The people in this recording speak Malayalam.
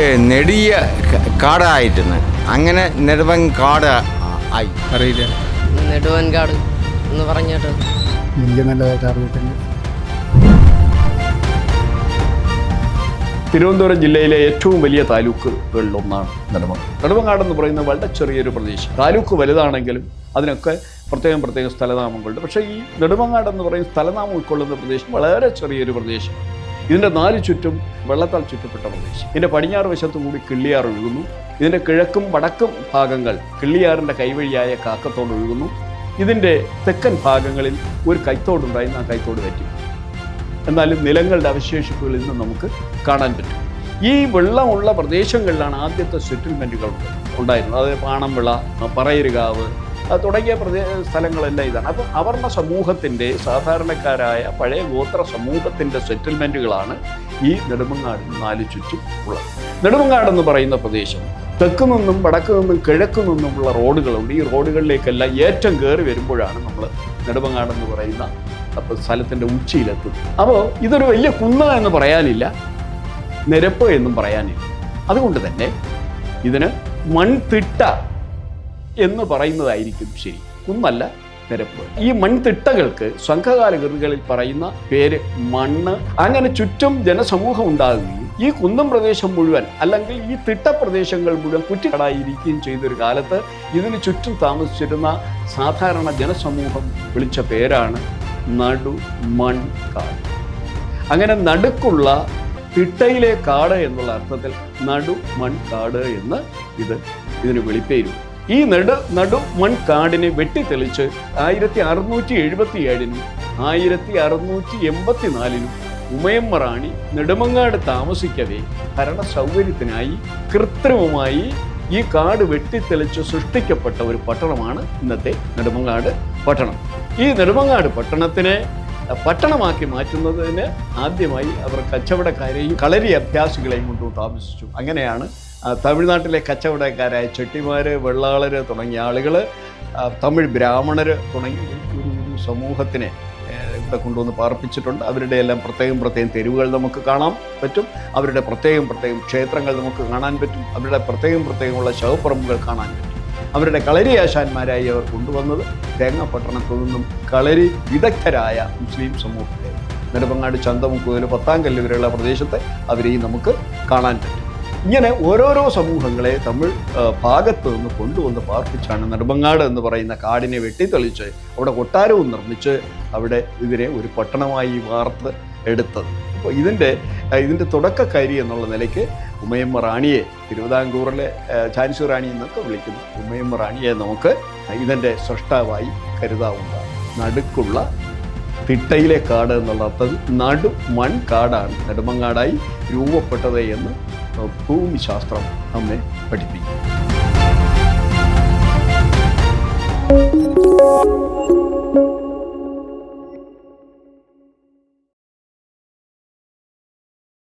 നെടിയ കാടായിട്ടെന്ന് കാടായിരുന്നു. അങ്ങനെ നെടുവൻ കാട് ആയി. അറിയില്ല. നെടുവൻ കാട് എന്ന് പറഞ്ഞിട്ട്. എനിക്ക് നല്ലതായിട്ട് അറിയത്തില്ല. തിരുവനന്തപുരം ജില്ലയിലെ ഏറ്റവും വലിയ താലൂക്കുകളിലൊന്നാണ് നെടുമങ്ങാട് നെടുമങ്ങാട് എന്ന് പറയുന്ന വളരെ ചെറിയൊരു പ്രദേശം. താലൂക്ക് വലുതാണെങ്കിലും അതിനൊക്കെ പ്രത്യേകം പ്രത്യേകം സ്ഥലനാമങ്ങളുണ്ട്. പക്ഷേ ഈ നെടുമങ്ങാട് എന്ന് പറയുന്ന സ്ഥലനാമം ഉൾക്കൊള്ളുന്ന പ്രദേശം വളരെ ചെറിയൊരു പ്രദേശമാണ് ഇതിന്റെ നാല് ചുറ്റും വെള്ളത്താൽ ചുറ്റപ്പെട്ട പ്രദേശം ഇതിന്റെ പടിഞ്ഞാറ് വശത്തു കൂടി കിള്ളിയാർ ഒഴുകുന്നു. ഇതിന്റെ കിഴക്കും വടക്കും ഭാഗങ്ങൾ കിള്ളിയാറിന്റെ കൈവഴിയായ കാക്കത്തോട് ഒഴുകുന്നു. ഇതിന്റെ തെക്കൻ ഭാഗങ്ങളിൽ ഒരു കൈത്തോടുണ്ടായിരുന്നു ആ കൈത്തോട് പറ്റി എന്നാലും നിലങ്ങളുടെ അവശേഷിപ്പുകൾ ഇന്ന് നമുക്ക് കാണാൻ പറ്റും. ഈ വെള്ളമുള്ള പ്രദേശങ്ങളിലാണ് ആദ്യത്തെ സെറ്റിൽമെന്റുകൾ ഉണ്ടായിരുന്നത്. അതായത് പാണംവിള പറയരുകാവ് തുടങ്ങിയ പ്രദേ സ്ഥലങ്ങളെല്ലാം ഇതാണ്. അപ്പോൾ അവർണ സമൂഹത്തിന്റെ സാധാരണക്കാരായ പഴയ ഗോത്ര സമൂഹത്തിന്റെ സെറ്റിൽമെന്റുകളാണ് ഈ നെടുമങ്ങാട് നാല് ചുറ്റും ഉള്ളത്. നെടുമങ്ങാട് എന്ന് പറയുന്ന പ്രദേശം തെക്ക് നിന്നും വടക്ക് നിന്നും കിഴക്ക് നിന്നുമുള്ള റോഡുകളുണ്ട്. ഈ റോഡുകളിലേക്കെല്ലാം ഏറ്റം കയറി വരുമ്പോഴാണ് നമ്മൾ നെടുമങ്ങാട് എന്ന് പറയുന്ന അപ്പോൾ സ്ഥലത്തിന്റെ ഉച്ചിയിലെത്തുന്നത്. അപ്പോൾ ഇതൊരു വലിയ കുന്ന എന്ന് പറയാനില്ല. നിരപ്പ് എന്നും പറയാനില്ല. അതുകൊണ്ട് തന്നെ ഇതിന് മൺതിട്ട എന്ന് പറയുന്നതായിരിക്കും ശരി. കുന്നല്ല നിരപ്പ്. ഈ മൺതിട്ടകൾക്ക് സംഘകാല കൃതികളിൽ പറയുന്ന പേര് മണ്ണ്. അങ്ങനെ ചുറ്റും ജനസമൂഹം ഉണ്ടാകുകയും ഈ കുന്നം പ്രദേശം മുഴുവൻ അല്ലെങ്കിൽ ഈ തിട്ടപ്രദേശങ്ങൾ മുഴുവൻ കുറ്റിക്കടായിരിക്കുകയും ചെയ്തൊരു കാലത്ത് ഇതിന് ചുറ്റും താമസിച്ചിരുന്ന സാധാരണ ജനസമൂഹം വിളിച്ച പേരാണ് നടു മൺ കാട്. അങ്ങനെ നടുക്കുള്ള തിട്ടയിലെ കാട് എന്നുള്ള അർത്ഥത്തിൽ നടു മൺ കാട് എന്ന് ഇത് ഇതിന് വിളിപ്പേരും ഈ നടു നടു മൺ കാടിനെ വെട്ടിത്തെളിച്ച് ആയിരത്തി അറുന്നൂറ്റി എഴുപത്തി ഏഴിനും ആയിരത്തി അറുന്നൂറ്റി എൺപത്തിനാലിനും ഉമയമ്മ റാണി നെടുമങ്ങാട് താമസിക്കവേ ഭരണ സൗകര്യത്തിനായി കൃത്രിമമായി ഈ കാട് വെട്ടിത്തെളിച്ച് സൃഷ്ടിക്കപ്പെട്ട ഒരു പട്ടണമാണ് ഇന്നത്തെ നെടുമങ്ങാട് പട്ടണം. ഈ നെടുമങ്ങാട് പട്ടണത്തിനെ പട്ടണമാക്കി മാറ്റുന്നതിന് ആദ്യമായി അവർ കച്ചവടക്കാരെയും കളരി അഭ്യാസികളെയും കൊണ്ടു താമസിച്ചു. അങ്ങനെയാണ് തമിഴ്നാട്ടിലെ കച്ചവടക്കാരായ ചെട്ടിമാർ വെള്ളാളർ തുടങ്ങിയ ആളുകൾ തമിഴ് ബ്രാഹ്മണർ തുടങ്ങി ഒരു ഒരു സമൂഹത്തിനെ ഇവിടെ കൊണ്ടുവന്ന് പാർപ്പിച്ചിട്ടുണ്ട്. അവരുടെ എല്ലാം പ്രത്യേകം പ്രത്യേകം തെരുവുകൾ നമുക്ക് കാണാൻ പറ്റും. അവരുടെ പ്രത്യേകം പ്രത്യേകം ക്ഷേത്രങ്ങൾ നമുക്ക് കാണാൻ പറ്റും. അവരുടെ പ്രത്യേകം പ്രത്യേകമുള്ള ശവപ്പറമ്പുകൾ കാണാൻ പറ്റും. അവരുടെ കളരി ആശാന്മാരായി അവർ കൊണ്ടുവന്നത് തേങ്ങാപട്ടണത്തു നിന്നും കളരി വിദഗ്ധരായ മുസ്ലിം സമൂഹത്തെ. നെടുമങ്ങാട് ചന്തമുക്ക് പത്താം കല്ല് വരെയുള്ള പ്രദേശത്തെ അവരെയും നമുക്ക് കാണാൻ പറ്റും. ഇങ്ങനെ ഓരോരോ സമൂഹങ്ങളെ തമിഴ് ഭാഗത്ത് നിന്ന് കൊണ്ടുവന്ന് പാർപ്പിച്ചാണ് നെടുമങ്ങാട് എന്ന് പറയുന്ന കാടിനെ വെട്ടിത്തെളിച്ച് അവിടെ കൊട്ടാരവും നിർമ്മിച്ച് അവിടെ ഇതിനെ ഒരു പട്ടണമായി വാർത്ത് എടുത്തത്. അപ്പോൾ ഇതിന്റെ ഇതിന്റെ തുടക്കക്കാരി എന്നുള്ള നിലയ്ക്ക് ഉമയമ്മ റാണിയെ തിരുവിതാംകൂറിലെ ഝാൻസി റാണി എന്നൊക്കെ വിളിക്കുന്നു. ഉമയമ്മ റാണിയെ നമുക്ക് ഇതിന്റെ സൃഷ്ടാവായി കരുതാവുന്ന നടുക്കുള്ള തിട്ടയിലെ കാട് എന്നുള്ള അർത്ഥം നടു മൺകാടാണ് നെടുമങ്ങാടായി രൂപപ്പെട്ടത് എന്ന് ഭൂമിശാസ്ത്രം നമ്മെ പഠിപ്പിക്കും